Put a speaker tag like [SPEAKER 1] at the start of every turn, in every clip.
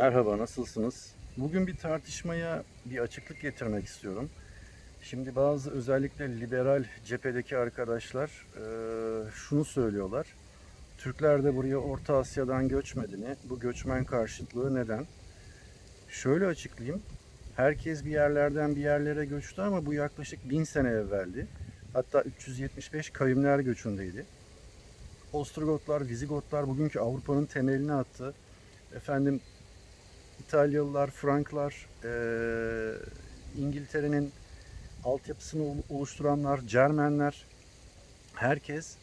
[SPEAKER 1] Merhaba, nasılsınız? Bugün bir tartışmaya bir açıklık getirmek istiyorum. Şimdi bazı özellikle liberal cephedeki arkadaşlar eee, şunu söylüyorlar. Türkler de buraya Orta Asya'dan göçmedi mi? Bu göçmen karşıtlığı neden? Şöyle açıklayayım. Herkes bir yerlerden bir yerlere göçtü ama bu yaklaşık bin sene evveldi. Hatta 375 kavimler göçündeydi. Ostrogotlar, Vizigotlar bugünkü Avrupa'nın temelini attı. Efendim İtalyalılar, Franklar, eee, İngiltere'nin altyapısını ol- oluşturanlar, Cermenler, herkes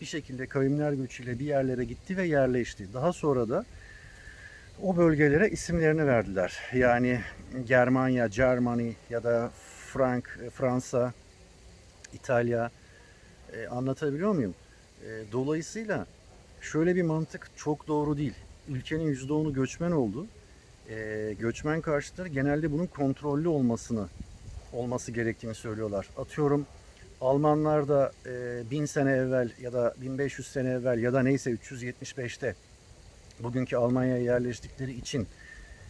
[SPEAKER 1] bir şekilde kavimler göçüyle bir yerlere gitti ve yerleşti. Daha sonra da o bölgelere isimlerini verdiler. Yani Germanya, Germany ya da Frank, e, Fransa, İtalya. E, anlatabiliyor muyum? E, dolayısıyla şöyle bir mantık çok doğru değil. Ülkenin %10'u göçmen oldu e, göçmen karşıtları genelde bunun kontrollü olmasını olması gerektiğini söylüyorlar. Atıyorum Almanlar da e, 1000 sene evvel ya da 1500 sene evvel ya da neyse 375'te bugünkü Almanya'ya yerleştikleri için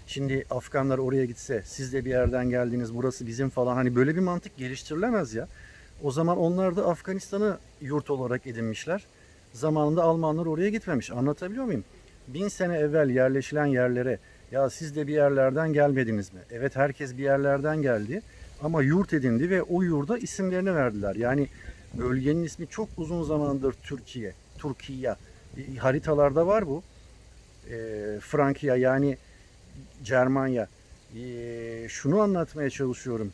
[SPEAKER 1] şimdi Afganlar oraya gitse siz de bir yerden geldiniz burası bizim falan hani böyle bir mantık geliştirilemez ya. O zaman onlar da Afganistan'ı yurt olarak edinmişler. Zamanında Almanlar oraya gitmemiş. Anlatabiliyor muyum? Bin sene evvel yerleşilen yerlere ya siz de bir yerlerden gelmediniz mi? Evet herkes bir yerlerden geldi ama yurt edindi ve o yurda isimlerini verdiler. Yani bölgenin ismi çok uzun zamandır Türkiye, Türkiye. E, Haritalarda var bu. E, Frankya yani Cermanya. E, şunu anlatmaya çalışıyorum.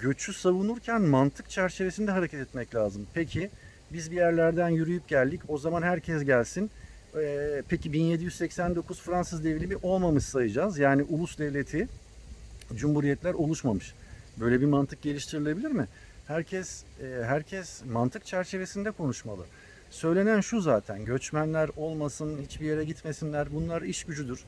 [SPEAKER 1] Göçü savunurken mantık çerçevesinde hareket etmek lazım. Peki biz bir yerlerden yürüyüp geldik. O zaman herkes gelsin. Ee, peki 1789 Fransız devrimi olmamış sayacağız. Yani ulus devleti, cumhuriyetler oluşmamış. Böyle bir mantık geliştirilebilir mi? Herkes e, herkes mantık çerçevesinde konuşmalı. Söylenen şu zaten. Göçmenler olmasın, hiçbir yere gitmesinler. Bunlar iş gücüdür.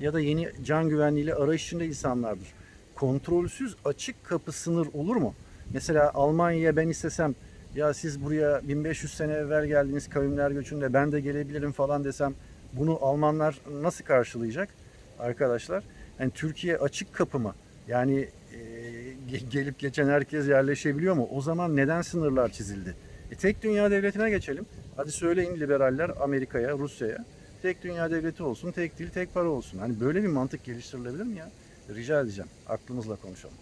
[SPEAKER 1] Ya da yeni can güvenliğiyle arayış içinde insanlardır. Kontrolsüz açık kapı sınır olur mu? Mesela Almanya'ya ben istesem ya siz buraya 1500 sene evvel geldiniz kavimler göçünde ben de gelebilirim falan desem bunu Almanlar nasıl karşılayacak arkadaşlar? Yani Türkiye açık kapı mı? Yani e, ge- gelip geçen herkes yerleşebiliyor mu? O zaman neden sınırlar çizildi? E, tek dünya devletine geçelim. Hadi söyleyin liberaller Amerika'ya, Rusya'ya. Tek dünya devleti olsun, tek dil, tek para olsun. Hani böyle bir mantık geliştirilebilir mi ya? Rica edeceğim. Aklımızla konuşalım.